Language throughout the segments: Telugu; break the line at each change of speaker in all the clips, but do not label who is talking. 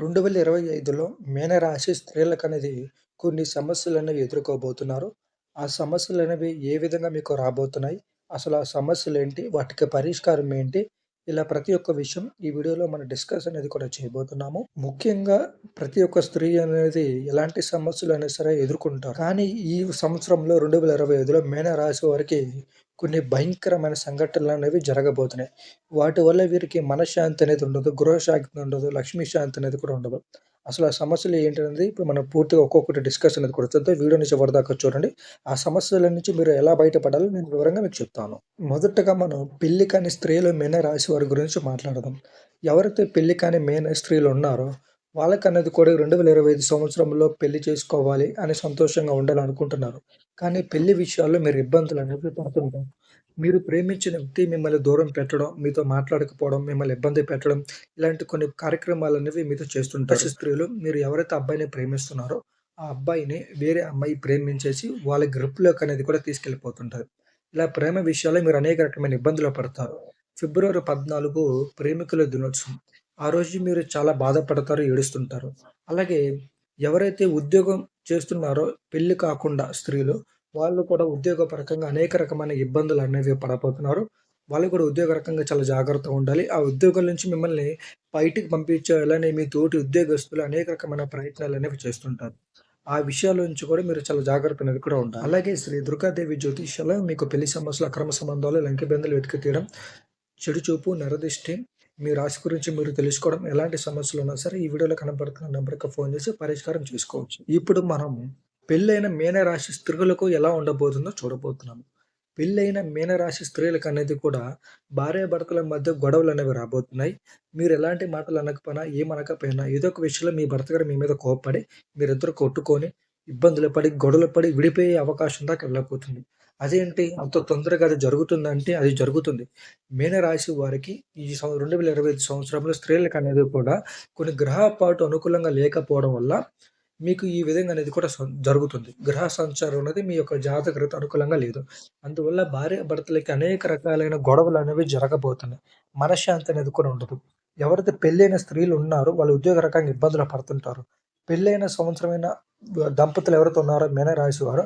రెండు వేల ఇరవై ఐదులో మీనరాశి స్త్రీలకనేది కొన్ని సమస్యలు అనేవి ఎదుర్కోబోతున్నారు. ఆ సమస్యలు అనేవి ఏ విధంగా మీకు రాబోతున్నాయి? అసలు ఆ సమస్యలు ఏంటి వాటికి పరిష్కారం ఏంటి? ఇలా ప్రతి ఒక్క విషయం ఈ వీడియోలో మనం డిస్కస్ అనేది కూడా చేయబోతున్నాము. ముఖ్యంగా ప్రతి ఒక్క స్త్రీ అనేది ఎలాంటి సమస్యలు అయినా సరే ఎదుర్కొంటారు. కానీ ఈ సంవత్సరంలో రెండు వేల ఇరవై ఐదులో మేన రాశి వారికి కొన్ని భయంకరమైన సంఘటనలు అనేవి జరగబోతున్నాయి. వాటి వల్ల వీరికి మనశ్శాంతి అనేది ఉండదు. గృహశాంతి ఉండదు. లక్ష్మీ శాంతి అనేది కూడా ఉండదు. అసలు ఆ సమస్యలు ఏంటనేది ఇప్పుడు మనం పూర్తిగా ఒక్కొక్కటి డిస్కస్ అనేది కూడా చేద్దాం. వీడియోని చివరిదాకా చూడండి. ఆ సమస్యల నుంచి మీరు ఎలా బయటపడాలో నేను వివరంగా మీకు చెప్తాను. మొదటగా మనం పెళ్ళి కాని స్త్రీలు మేన రాశి వారి గురించి మాట్లాడదాం. ఎవరైతే పెళ్ళి కాని మేన స్త్రీలు ఉన్నారో వాళ్ళకనేది కూడా 2025 సంవత్సరంలో పెళ్ళి చేసుకోవాలి అని సంతోషంగా ఉండాలనుకుంటున్నారు. కానీ పెళ్ళి విషయాల్లో మీరు ఇబ్బందులు అనేవి పడుతుంటారు. మీరు ప్రేమించిన వ్యక్తి మిమ్మల్ని దూరం పెట్టడం, మీతో మాట్లాడకపోవడం, మిమ్మల్ని ఇబ్బంది పెట్టడం ఇలాంటి కొన్ని కార్యక్రమాలు అనేవి మీతో చేస్తుంటారు. స్త్రీలు మీరు ఎవరైతే అబ్బాయిని ప్రేమిస్తున్నారో ఆ అబ్బాయిని వేరే అమ్మాయి ప్రేమించేసి వాళ్ళ గ్రిప్‌లోకి అనేది కూడా తీసుకెళ్ళిపోతుంటారు. ఇలా ప్రేమ విషయాల్లో మీరు అనేక రకమైన ఇబ్బందులు పడతారు. ఫిబ్రవరి 14 ప్రేమికుల దినోత్సవం. ఆ రోజు మీరు చాలా బాధపడతారు, ఏడుస్తుంటారు. అలాగే ఎవరైతే ఉద్యోగం చేస్తున్నారో పెళ్ళి కాకుండా స్త్రీలు వాళ్ళు కూడా ఉద్యోగపరకంగా అనేక రకమైన ఇబ్బందులు అనేవి పడబోతున్నారు. వాళ్ళు కూడా ఉద్యోగ రకంగా చాలా జాగ్రత్తగా ఉండాలి. ఆ ఉద్యోగం నుంచి మిమ్మల్ని బయటికి పంపించేయాలని మీ తోటి ఉద్యోగస్తులు అనేక రకమైన ప్రయత్నాలు అనేవి చేస్తుంటారు. ఆ విషయాల నుంచి కూడా మీరు చాలా జాగ్రత్త అనేది కూడా ఉండాలి. అలాగే శ్రీ దుర్గాదేవి జ్యోతిష్యాలో మీకు పెళ్ళి సమస్యలు, అక్రమ సంబంధాలు, లంకె వెతికి తీయడం, చెడు చూపు, నరదిష్టి, మీ రాశి గురించి మీరు తెలుసుకోవడం, ఎలాంటి సమస్యలు ఉన్నా సరే ఈ వీడియోలో కనబడుతున్న నెంబర్కి ఫోన్ చేసి పరిష్కారం చేసుకోవచ్చు. ఇప్పుడు మనం పెళ్ళైన మీనరాశి స్త్రీలకు ఎలా ఉండబోతుందో చూడబోతున్నాము. పెళ్ళైన మీనరాశి స్త్రీలకు అనేది కూడా భార్యాభర్తల మధ్య గొడవలు అనేవి రాబోతున్నాయి. మీరు ఎలాంటి మాటలు అనకపోయినా, ఏమనకపోయినా ఏదో ఒక విషయంలో మీ భర్త గారు మీ మీద కోప్పడి మీరిద్దరు కొట్టుకొని, ఇబ్బందులు పడి, గొడవలు పడి విడిపోయే అవకాశం దాకా వెళ్ళబోతుంది. అదేంటి అంత తొందరగా అది జరుగుతుందంటే అది జరుగుతుంది. మీనరాశి వారికి ఈ రెండు వేల ఇరవై ఐదు సంవత్సరంలో స్త్రీలకు అనేది కూడా కొన్ని గ్రహపాటు అనుకూలంగా లేకపోవడం వల్ల మీకు ఈ విధంగా అనేది కూడా జరుగుతుంది. గ్రహ సంచారం అనేది మీ యొక్క జాతకరీత్యా అనుకూలంగా లేదు. అందువల్ల భార్యాభర్తలకి అనేక రకాలైన గొడవలు అనేవి జరగబోతున్నాయి. మనశ్శాంతి అనేది కూడా ఉండదు. ఎవరైతే పెళ్ళైన స్త్రీలు ఉన్నారో వాళ్ళు ఉద్యోగ రకంగా ఇబ్బందులు పడుతుంటారు. పెళ్ళైన సంవత్సరమైన దంపతులు ఎవరైతే ఉన్నారో మీనరాశి వారు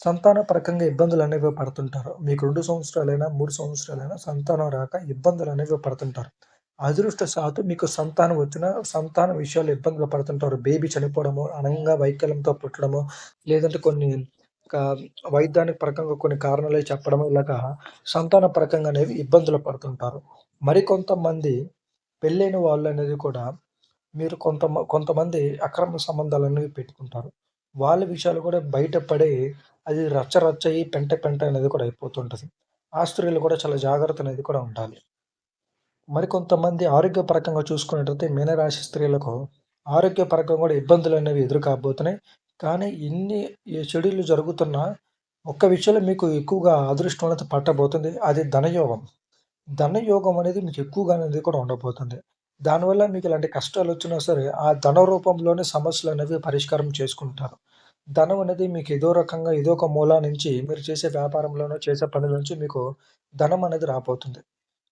సంతాన పరకంగా ఇబ్బందులు అనేవి పడుతుంటారు. మీకు రెండు సంవత్సరాలైనా, మూడు సంవత్సరాలైనా సంతానం రాక ఇబ్బందులు అనేవి పడుతుంటారు. అదృష్ట సాతు మీకు సంతానం వచ్చిన సంతానం విషయాలు ఇబ్బందులు పడుతుంటారు. బేబీ చనిపోవడమో, అంగవైకల్యంతో పుట్టడము లేదంటే కొన్ని వైద్యానికి పరకంగా కొన్ని కారణాలు చెప్పడం ఇలాగా సంతాన పరకంగా అనేవి ఇబ్బందులు పడుతుంటారు. మరికొంతమంది పెళ్ళైన వాళ్ళు అనేది కూడా మీరు కొంత కొంతమంది అక్రమ సంబంధాలు అనేవి పెట్టుకుంటారు. వాళ్ళ విషయాలు కూడా బయటపడి అది రచ్చ రచ్చ పెంట పెంట అనేది కూడా అయిపోతుంటుంది ఆ స్త్రీలు కూడా చాలా జాగ్రత్త అనేది కూడా ఉండాలి. మరికొంతమంది ఆరోగ్యపరకంగా చూసుకున్నట్లయితే మీనరాశి స్త్రీలకు ఆరోగ్యపరంగా కూడా ఇబ్బందులు అనేవి ఎదురు కాబోతున్నాయి. కానీ ఇన్ని చెడులు జరుగుతున్నా ఒక్క విషయంలో మీకు ఎక్కువగా అదృష్టం అనేది పట్టబోతుంది. అది ధనయోగం. ధనయోగం అనేది మీకు ఎక్కువగా అనేది కూడా ఉండబోతుంది. దానివల్ల మీకు ఇలాంటి కష్టాలు వచ్చినా సరే ఆ ధన రూపంలోనే సమస్యలు అనేవి పరిష్కారం చేసుకుంటారు. ధనం అనేది మీకు ఏదో రకంగా ఏదో ఒక మూల నుంచి మీరు చేసే వ్యాపారంలోనో, చేసే పనుల నుంచి మీకు ధనం అనేది రాబోతుంది.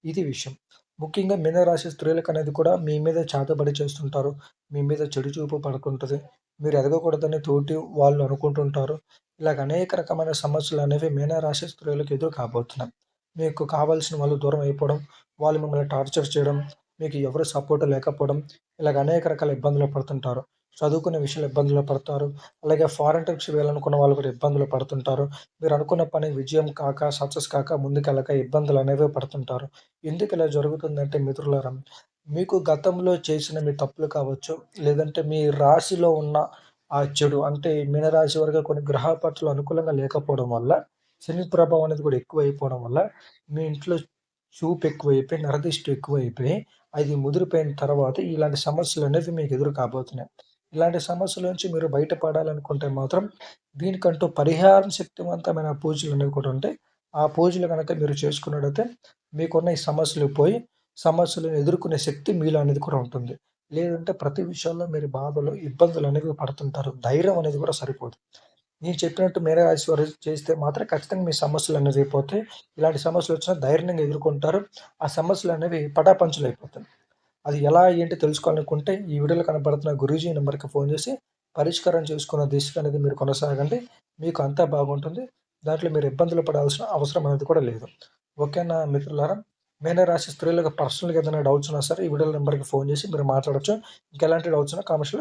ఇది విషయం. ముఖ్యంగా మీనరాశి స్త్రీలకు అనేది కూడా మీ మీద చేతబడి చేస్తుంటారు. మీ మీద చెడు చూపు పడుకుంటుంది మీరు ఎదగకూడదని తోటి వాళ్ళు అనుకుంటుంటారు. ఇలాగ అనేక రకమైన సమస్యలు అనేవి మీనరాశి స్త్రీలకు ఎదురు కాబోతున్నాయి. మీకు కావాల్సిన వాళ్ళు దూరం అయిపోవడం, వాళ్ళు మిమ్మల్ని టార్చర్ చేయడం, మీకు ఎవరు సపోర్ట్ లేకపోవడం, ఇలాగ అనేక రకాల ఇబ్బందులు పడుతుంటారు. చదువుకునే విషయంలో ఇబ్బందులు పడతారు. అలాగే ఫారెన్ ట్రిప్స్ వెళ్ళాలనుకున్న వాళ్ళు కూడా ఇబ్బందులు పడుతుంటారు. మీరు అనుకున్న పని విజయం కాక, సక్సెస్ కాక, ముందుకెళ్ళక ఇబ్బందులు అనేవి పడుతుంటారు. ఎందుకు ఇలా జరుగుతుందంటే మిత్రులారా, మీకు గతంలో చేసిన మీ తప్పులు కావచ్చు, లేదంటే మీ రాశిలో ఉన్న ఆ చెడు అంటే మీనరాశి వరకు కొన్ని గ్రహాల పట్ల అనుకూలంగా లేకపోవడం వల్ల, శని ప్రభావం అనేది కూడా ఎక్కువైపోవడం వల్ల, మీ ఇంట్లో చూపు ఎక్కువైపోయి, నరదిష్టి ఎక్కువైపోయి, అది ముదిరిపోయిన తర్వాత ఇలాంటి సమస్యలు అనేవి మీకు ఎదురు కాబోతున్నాయి. ఇలాంటి సమస్యల నుంచి మీరు బయటపడాలనుకుంటే మాత్రం దీనికంటూ పరిహారం శక్తివంతమైన పూజలు అనేవి కూడా ఉంటాయి. ఆ పూజలు కనుక మీరు చేసుకున్నట్టయితే మీకున్న ఈ సమస్యలు పోయి సమస్యలను ఎదుర్కొనే శక్తి మీలో అనేది కూడా ఉంటుంది. లేదంటే ప్రతి విషయాల్లో మీరు బాధలు, ఇబ్బందులు అనేవి పడుతుంటారు. ధైర్యం అనేది కూడా సరిపోదు. నేను చెప్పినట్టు మీన రాశి చేస్తే మాత్రం ఖచ్చితంగా మీ సమస్యలు అనేవి అయిపోతాయి ఇలాంటి సమస్యలు వచ్చినా ధైర్యంగా ఎదుర్కొంటారు. ఆ సమస్యలు అనేవి పటాపంచలైపోతాయి. అది ఎలా ఏంటి తెలుసుకోవాలనుకుంటే ఈ వీడియోలో కనపడుతున్న గురూజీ నెంబర్కి ఫోన్ చేసి పరిష్కారం చేసుకున్న దిశగా అనేది మీరు కొనసాగండి. మీకు అంతా బాగుంటుంది. దాంట్లో మీరు ఇబ్బందులు పడాల్సిన అవసరం అనేది కూడా లేదు. ఓకేనా మిత్రులారా? మేనే రాసి స్త్రీలకు పర్సనల్గా ఏదైనా డౌట్స్ ఉన్నా సరే ఈ వీడియో నెంబర్కి ఫోన్ చేసి మీరు మాట్లాడచ్చు. ఇంకెలాంటి డౌట్స్ ఉన్నా కామెంట్స్లో